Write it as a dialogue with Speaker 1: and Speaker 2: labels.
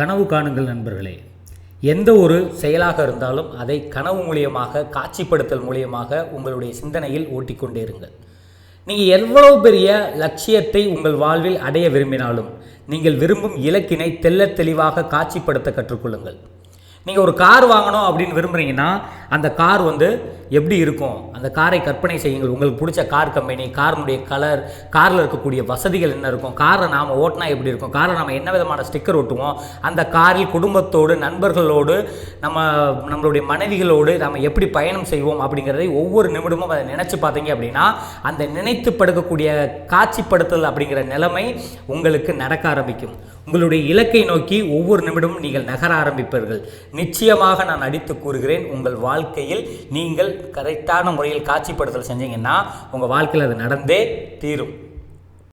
Speaker 1: கனவு காணுங்கள் நண்பர்களே. எந்த ஒரு செயலாக இருந்தாலும் அதை கனவு மூலியமாக காட்சிப்படுத்தல் மூலியமாக உங்களுடைய சிந்தனையில் ஓட்டிக்கொண்டே இருங்கள். நீங்கள் எவ்வளவு பெரிய லட்சியத்தை உங்கள் வாழ்வில் அடைய விரும்பினாலும் நீங்கள் விரும்பும் இலக்கினை தெள்ளத் தெளிவாக காட்சிப்படுத்த கற்றுக்கொள்ளுங்கள். நீங்கள் ஒரு கார் வாங்கணும் அப்படின்னு விரும்புகிறீங்கன்னா அந்த கார் வந்து எப்படி இருக்கும்? அந்த காரை கற்பனை செய்யுங்கள். உங்களுக்கு பிடிச்ச கார் கம்பெனி காரினுடைய கலர் காரில் இருக்கக்கூடிய வசதிகள் என்ன இருக்கும்? காரை நாம் ஓட்டினா எப்படி இருக்கும்? காரை நாம் என்ன விதமான ஸ்டிக்கர் ஒட்டுவோம் அந்த காரில் குடும்பத்தோடு நண்பர்களோடு நம்ம நம்மளுடைய மனைவிகளோடு நம்ம எப்படி பயணம் செய்வோம் அப்படிங்கிறதை ஒவ்வொரு நிமிடமும் அதை நினச்சி பார்த்தீங்க அப்படின்னா அந்த நினைத்து படுக்கக்கூடிய காட்சிப்படுத்தல் அப்படிங்கிற நிலைமை உங்களுக்கு நடக்க ஆரம்பிக்கும். உங்களுடைய இலக்கை நோக்கி ஒவ்வொரு நிமிடமும் நீங்கள் நகர ஆரம்பிப்பீர்கள். நிச்சயமாக நான் அடித்து கூறுகிறேன். உங்கள் வாழ்க்கையில் நீங்கள் கரெக்டான முறையில் காட்சிப்படுத்தல் செஞ்சீங்கன்னா உங்கள் வாழ்க்கையில் அது நடந்தே தீரும்.